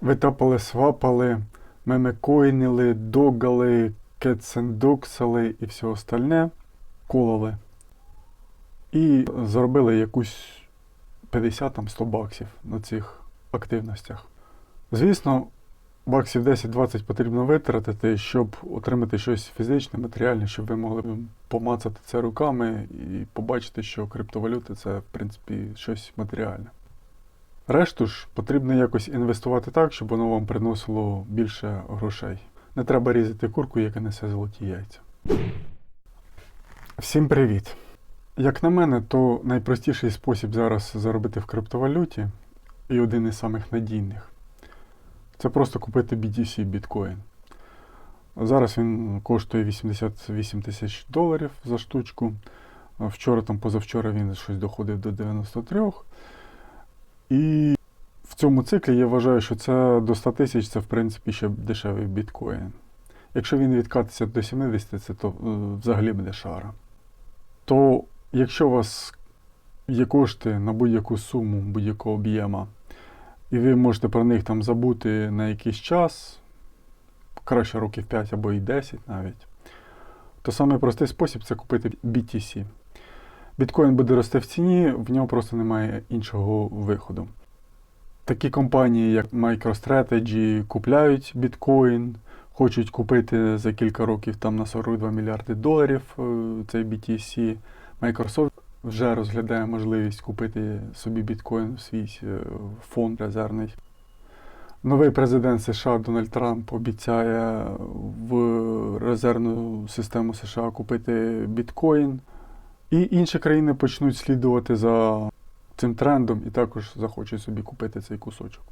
Витапали, свапали, мемекоїнили, догали, кетсендоксали і все остальне, кололи. І заробили якусь 50-100 баксів на цих активностях. Звісно, баксів 10-20 потрібно витратити, щоб отримати щось фізичне, матеріальне, щоб ви могли помацати це руками і побачити, що криптовалюти це, в принципі, щось матеріальне. Решту ж потрібно якось інвестувати так, щоб воно вам приносило більше грошей. Не треба різати курку, яка несе золоті яйця. Всім привіт! Як на мене, то найпростіший спосіб зараз заробити в криптовалюті і один із самих надійних це просто купити BTC біткоін. Зараз він коштує 88 тисяч доларів за штучку. Вчора, там позавчора він щось доходив до 93. І в цьому циклі я вважаю, що це до 100 тисяч це в принципі ще дешевий біткоін. Якщо він відкатиться до 70, це то е, взагалі буде шара. То якщо у вас є кошти на будь-яку суму, будь-якого об'єма, і ви можете про них там забути на якийсь час, краще років 5 або і 10 навіть, то самий простий спосіб це купити BTC. Біткоін буде рости в ціні, в нього просто немає іншого виходу. Такі компанії, як MicroStrategy, купляють біткоін, хочуть купити за кілька років там на 42 мільярди доларів е, цей BTC. Microsoft вже розглядає можливість купити собі біткоін в свій е, фонд резервний. Новий президент США Дональд Трамп обіцяє в резервну систему США купити біткоін. І інші країни почнуть слідувати за цим трендом і також захочуть собі купити цей кусочок.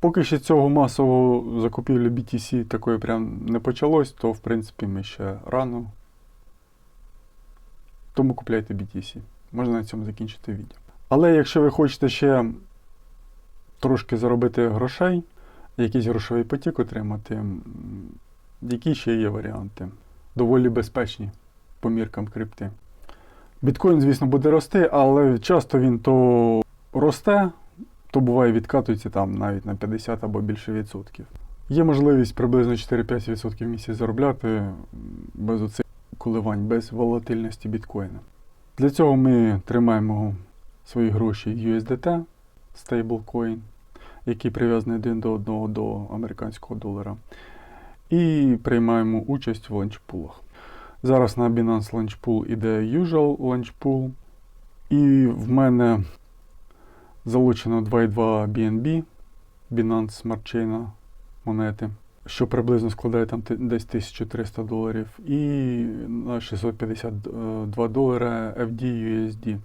Поки ще цього масового закупівлі BTC такої прям не почалось, то в принципі ми ще рано. Тому купляйте BTC. Можна на цьому закінчити відео. Але якщо ви хочете ще трошки заробити грошей, якийсь грошовий потік отримати, які ще є варіанти? Доволі безпечні по міркам крипти. Біткоін, звісно, буде рости, але часто він то росте, то буває відкатується там навіть на 50 або більше відсотків. Є можливість приблизно 4-5% в місяць заробляти без оцих коливань, без волатильності біткоїна. Для цього ми тримаємо свої гроші в USDT, стейблкоін, який прив'язаний один до одного до американського долара. І приймаємо участь в ланчпулах. Зараз на Binance Launch Pool іде Usual Launch Pool. І в мене залучено 2,2 BNB Binance Smart Chain монети, що приблизно складає там десь 1300 доларів. І на 652 долара FDUSD.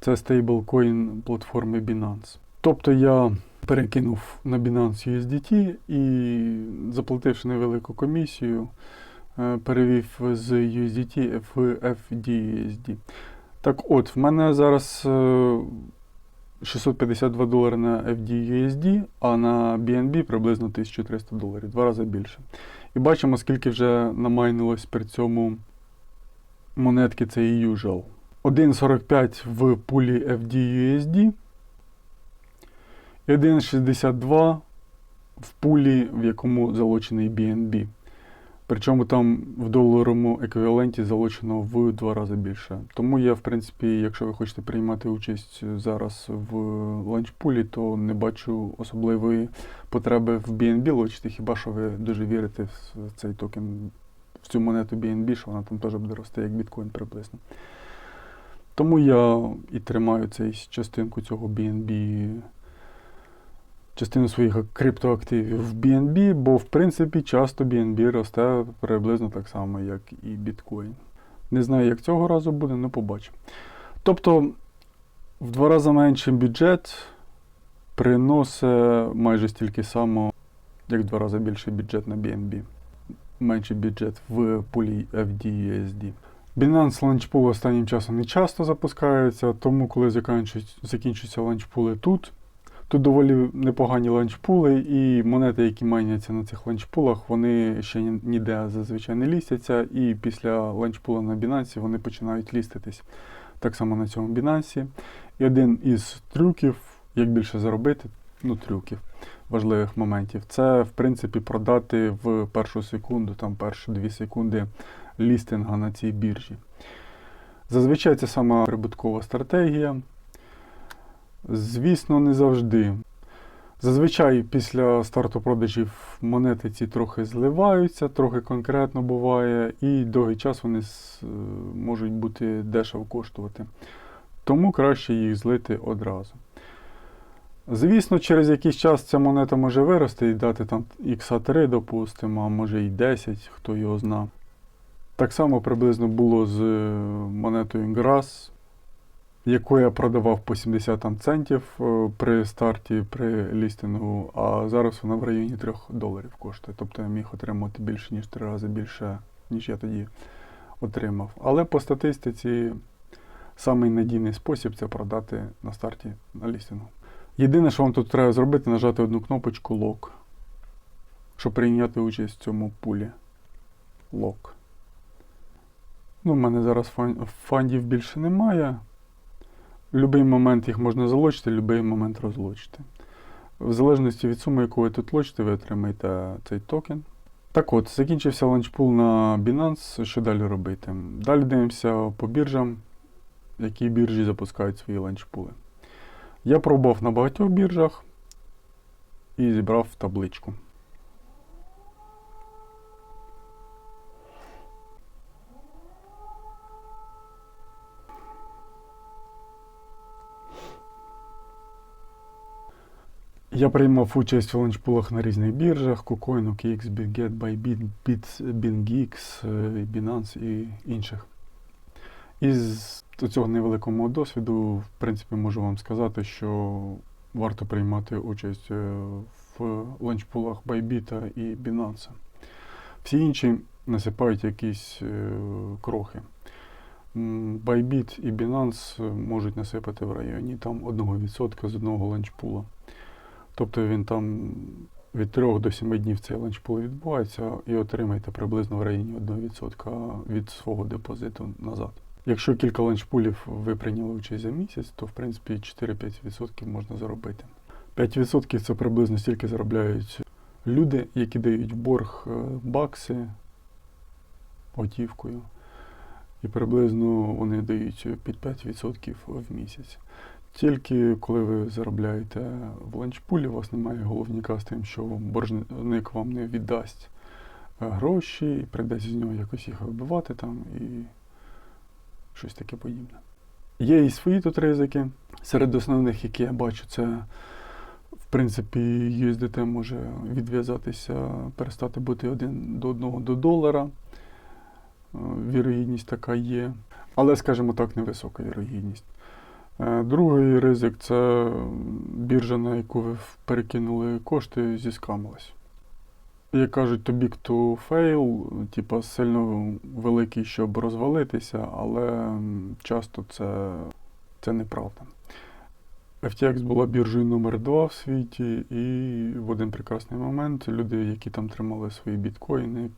Це стейблкоін платформи Binance. Тобто я перекинув на Binance USDT і заплативши невелику комісію, перевів з USDT в FDUSD. Так от, в мене зараз е, 652 долари на FDUSD, а на BNB приблизно 1300 доларів, два рази більше. І бачимо, скільки вже намайнилось при цьому монетки цієї Usual. 1,45 в пулі FDUSD і 1,62 в пулі, в якому залучений BNB. Причому там в доларовому еквіваленті залучено в два рази більше. Тому я, в принципі, якщо ви хочете приймати участь зараз в ланчпулі, то не бачу особливої потреби в BNB лочити, хіба що ви дуже вірите в цей токен, в цю монету BNB, що вона там теж буде рости, як біткоін приблизно. Тому я і тримаю цей частинку цього BNB частину своїх криптоактивів в BNB, бо в принципі часто BNB росте приблизно так само, як і біткоін. Не знаю, як цього разу буде, але побачимо. Тобто в два рази менший бюджет приносить майже стільки само, як в два рази більший бюджет на BNB. Менший бюджет в пулі FDUSD. Binance ланчпул останнім часом не часто запускається, тому коли закінчуються ланчпули тут, Тут доволі непогані ланчпули, і монети, які майняться на цих ланчпулах, вони ще ніде зазвичай не лістяться, і після ланчпула на Binance вони починають ліститись. Так само на цьому Binance. І один із трюків, як більше заробити, ну, трюків, важливих моментів. Це, в принципі, продати в першу секунду, там перші дві секунди лістинга на цій біржі. Зазвичай це сама прибуткова стратегія. Звісно, не завжди. Зазвичай після старту продажів монети ці трохи зливаються, трохи конкретно буває, і довгий час вони е, можуть бути дешево коштувати. Тому краще їх злити одразу. Звісно, через якийсь час ця монета може вирости і дати там ікса 3, допустимо, а може і 10, хто його зна. Так само приблизно було з е, монетою Grass, яку я продавав по 70 там, центів е, при старті, при лістингу, а зараз вона в районі 3 доларів коштує. Тобто я міг отримати більше, ніж 3 рази більше, ніж я тоді отримав. Але по статистиці самий надійний спосіб це продати на старті на лістингу. Єдине, що вам тут треба зробити, нажати одну кнопочку Lock, щоб прийняти участь в цьому пулі. Lock. Ну, в мене зараз фан- фандів більше немає. Будь-який момент їх можна залочити, в будь-який момент розлочити. В залежності від суми, яку ви тут лочите, ви отримаєте цей токен. Так от, закінчився ланчпул на Binance. Що далі робити? Далі дивимося по біржам, які біржі запускають свої ланчпули. Я пробував на багатьох біржах і зібрав табличку. Я приймав участь в ланчпулах на різних біржах: KuCoin, OKX, BitGet, Bybit, Bit, BingX, е, Binance і інших. Із цього невеликого досвіду, в принципі, можу вам сказати, що варто приймати участь е, в ланчпулах Bybit і Binance. Всі інші насипають якісь е, крохи. Bybit і Binance можуть насипати в районі там 1% з одного ланчпула. Тобто він там від 3 до 7 днів цей ланчпул відбувається і отримаєте приблизно в районі 1% від свого депозиту назад. Якщо кілька ланчпулів ви прийняли участь за місяць, то в принципі 4-5% можна заробити. 5% це приблизно стільки заробляють люди, які дають борг е, бакси готівкою. І приблизно вони дають під 5% в місяць. Тільки коли ви заробляєте в ланчпулі, у вас немає головника з тим, що боржник вам не віддасть е, гроші, і прийдеться з нього якось їх вибивати там і щось таке подібне. Є і свої тут ризики. Серед основних, які я бачу, це в принципі USDT може відв'язатися, перестати бути один до одного до долара. Е, Вірогідність така є. Але, скажімо так, невисока вірогідність. Е, Другий ризик це біржа, на яку ви перекинули кошти, зіскамилась. Як кажуть, to big to fail, типа сильно великий, щоб розвалитися, але часто це, це неправда. FTX була біржею номер 2 в світі, і в один прекрасний момент люди, які там тримали свої біткоїни,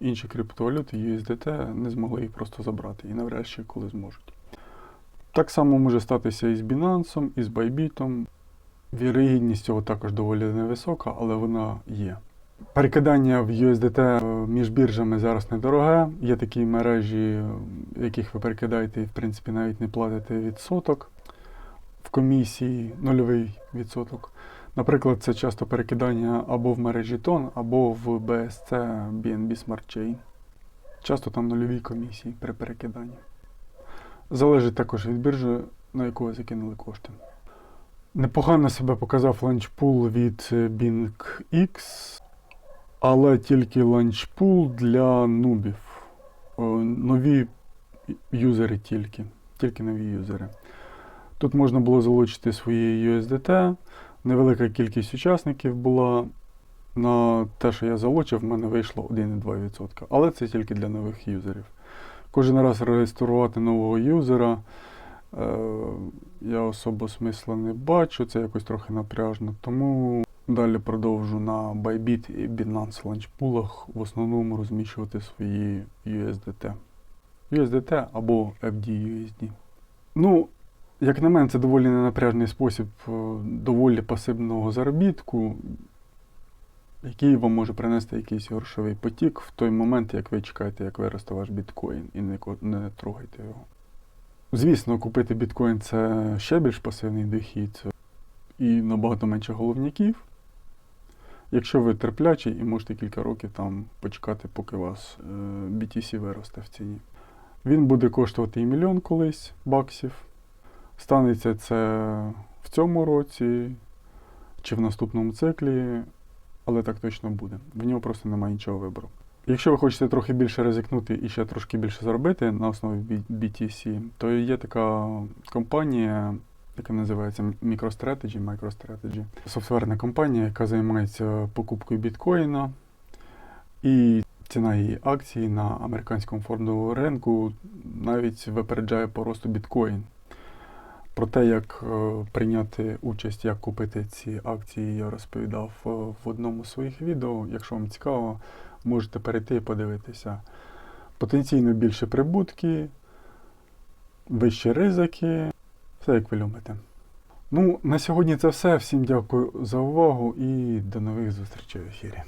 інші криптовалюти, USDT, не змогли їх просто забрати і навряд чи коли зможуть. Так само може статися і з Binance, і з Bybit. Вірогідність цього також доволі невисока, але вона є. Перекидання в USDT між біржами зараз недороге. Є такі мережі, в яких ви перекидаєте і, в принципі, навіть не платите відсоток. В комісії нульовий відсоток. Наприклад, це часто перекидання або в мережі TON, або в BSC BNB Smart Chain. Часто там нульові комісії при перекиданні. Залежить також від біржі, на яку ви закинули кошти. Непогано себе показав ланчпул від е, BingX, але тільки ланчпул для нубів. Нові юзери тільки. Тільки нові юзери. Тут можна було залучити свої USDT. Невелика кількість учасників була. На те, що я залучив, в мене вийшло 1,2%. Але це тільки для нових юзерів. Кожен раз реєструвати нового юзера. Е, я особо смисла не бачу, це якось трохи напряжно. Тому далі продовжу на Bybit і Binance ланчпулах в основному розміщувати свої USDT. USDT або FDUSD. Ну, Як на мене, це доволі ненапряжний спосіб е, доволі пасивного заробітку, який вам може принести якийсь грошовий потік в той момент, як ви чекаєте, як виросте ваш біткоін, і не, не трогайте його. Звісно, купити біткоін це ще більш пасивний дохід і набагато менше головняків. Якщо ви терплячий і можете кілька років там почекати, поки вас е, BTC виросте в ціні. Він буде коштувати і мільйон колись баксів. Станеться це в цьому році чи в наступному циклі, але так точно буде. В нього просто немає іншого вибору. Якщо ви хочете трохи більше ризикнути і ще трошки більше заробити на основі BTC, то є така компанія, яка називається MicroStrategy, MicroStrategy. Софтверна компанія, яка займається покупкою біткоїна. І ціна її акції на американському фондовому ринку навіть випереджає по росту біткоін. Про те, як е, прийняти участь, як купити ці акції, я розповідав е, в одному з своїх відео. Якщо вам цікаво, можете перейти і подивитися. Потенційно більше прибутки, вищі ризики, все як ви любите. Ну, на сьогодні це все. Всім дякую за увагу і до нових зустрічей в ефірі.